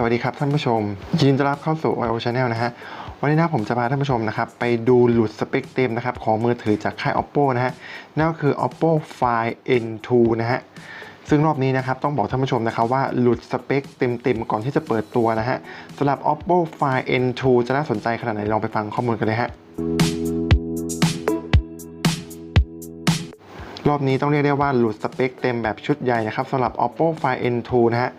สวัสดีครับท่านผู้ชม ยินดีต้อนรับเข้าสู่ IO Channel นะฮะวันนี้นะผมจะพาท่านผู้ชมนะครับไปดูหลุดสเปคเต็มนะครับของมือถือจากค่าย Oppo นะฮะนั่นก็คือ Oppo Find N2 นะฮะซึ่งรอบนี้นะครับต้องบอกท่านผู้ชมนะครับว่าหลุดสเปคเต็มๆก่อนที่จะเปิดตัวนะฮะสำหรับ Oppo Find N2 จะน่าสนใจขนาดไหนลองไปฟังข้อมูลกันเลยฮะรอบนี้ต้องเรียกได้ว่าหลุดสเปคเต็มแบบชุดใหญ่นะครับสำหรับ Oppo Find N2 นะฮะ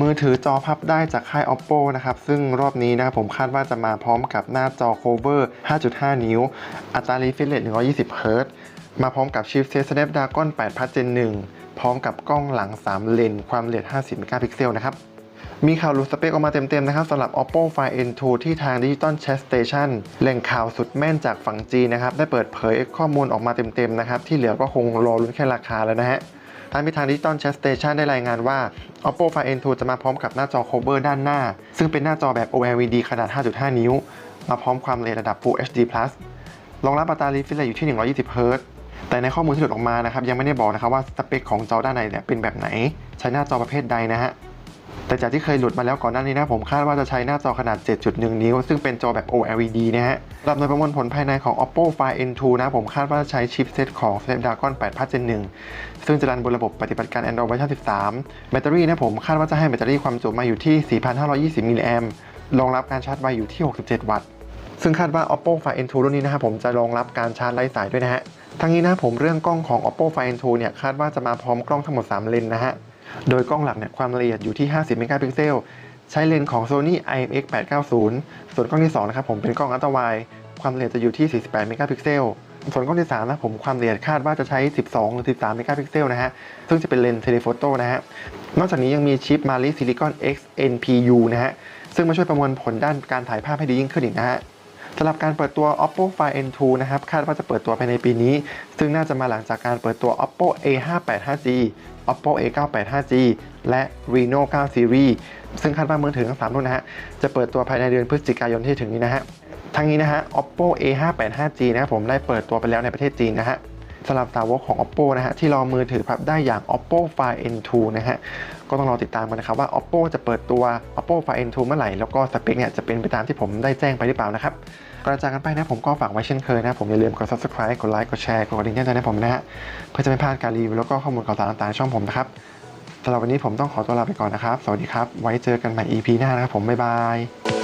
มือถือจอพับได้จากค่าย Oppo นะครับ ซึ่งรอบนี้นะครับผมคาดว่าจะมาพร้อมกับหน้าจอ Cover 5.5 นิ้ว อัตรา refresh rate 120 Hz มาพร้อมกับชิปเซต Snapdragon 8 Plus Gen 1 พร้อมกับกล้องหลัง 3 เลน ความละเอียด 50 เมกะพิกเซลนะครับ มีข่าวหลุดสเปคออกมาเต็มๆนะครับสำหรับ Oppo Find N2 ที่ทาง Digital Chat Station แหล่งข่าวสุดแม่นจากฝั่งจีนนะครับ ได้เปิดเผยข้อมูลออกมาเต็มๆนะครับ ที่เหลือก็คงรอลุ้นแค่ราคาแล้วนะฮะ ทางพิธาง Digital Chat Station ได้รายงานว่า Oppo Find N2 จะมาพร้อมกับหน้าจอโคเวอร์ด้านหน้า ซึ่งเป็นหน้าจอแบบ OLED ขนาด 5.5 นิ้ว มาพร้อมความละเอียดระดับ Full HD+ รองรับอัตรา refresh rate อยู่ที่ 120 Hz แต่ในข้อมูลที่หลุดออกมานะครับยังไม่ได้บอกนะครับว่าสเปคของจอด้านในเนี่ยเป็นแบบไหน ใช้หน้าจอประเภทใดนะฮะ แต่จากที่เคยหลุดมาแล้วก่อนหน้านี้นะผมคาดว่าจะใช้หน้าจอขนาด 7.1 นิ้ว ซึ่งเป็นจอแบบ OLED นะฮะสำหรับในประมวลผลภายในของ Oppo Find N2 นะผมคาดว่าจะใช้ชิปเซตของ Snapdragon 8 Plus Gen 1ซึ่งจะรันบนระบบปฏิบัติการ Android เวอร์ชัน13 แบตเตอรี่นะผมคาดว่าจะให้แบตเตอรี่ความจุมาอยู่ที่ 4,520 มิลลิแอมรองรับการชาร์จไวอยู่ที่ 67 วัตต์ ซึ่งคาดว่า Oppo Find N2 รุ่นนี้นะครับผมจะรองรับการชาร์จไร้สายด้วยนะฮะทั้งนี้นะผมเรื่องกล้องของ Oppo Find N2 เนี่ยคาดว่าจะมาพร้อมกล้องทั้งหมด 3 เลนนะฮะ โดยกล้องหลักเนี่ยความละเอียดอยู่ที่ 50 เมกะพิกเซล ใช้เลนส์ของ Sony IMX 890 ส่วนกล้องที่2นะครับผมเป็นกล้องอัลตร้าไวความละเอียดจะอยู่ที่ 48 เมกะพิกเซล ส่วนกล้องที่3นะผมความละเอียดคาดว่าจะใช้ 12 หรือ 13 เมกะพิกเซลนะฮะ ซึ่งจะเป็นเลนส์เทเลโฟโต้นะฮะ นอกจากนี้ยังมีชิป Mali Silicon X NPU นะฮะ ซึ่งมาช่วยประมวลผลด้านการถ่ายภาพให้ดียิ่งขึ้นอีกนะฮะ สำหรับการเปิดตัว Oppo Find N2 นะครับคาดว่าจะเปิดตัวภายในปีนี้ ซึ่งน่าจะมาหลังจากการเปิดตัว Oppo A585G Oppo A985G และ Reno 9 Series ซึ่งคาดว่ามือถือทั้ง3รุ่นนะฮะจะเปิดตัวภายในเดือนพฤศจิกายนที่ถึงนี้นะฮะทั้งนี้นะฮะ Oppo A585G นะครับผมได้เปิดตัวไปแล้วในประเทศจีนนะฮะ สำหรับสาวกของ Oppo นะฮะที่รอมือถือพับได้อย่าง Oppo Find N2 นะฮะก็ต้องรอติดตามกันนะครับว่า Oppo จะเปิดตัว Oppo Find N2 เมื่อไหร่ แล้วก็สเปคเนี่ยจะเป็นไปตามที่ผมได้แจ้งไปหรือเปล่านะครับก่อนจากกันไปนะผมก็ฝากไว้เช่นเคยนะผมอย่าลืมกด subscribe กดไลค์กดแชร์กดกระดิ่งแจ้งเตือนให้ผมนะฮะเพื่อจะไม่พลาดการรีวิวแล้วก็ข้อมูลข่าวสารต่างๆช่องผมนะครับสำหรับวันนี้ผมต้องขอตัวลาไปก่อนนะครับ สวัสดีครับ ไว้เจอกันใหม่ EP หน้านะครับผม บ๊ายบาย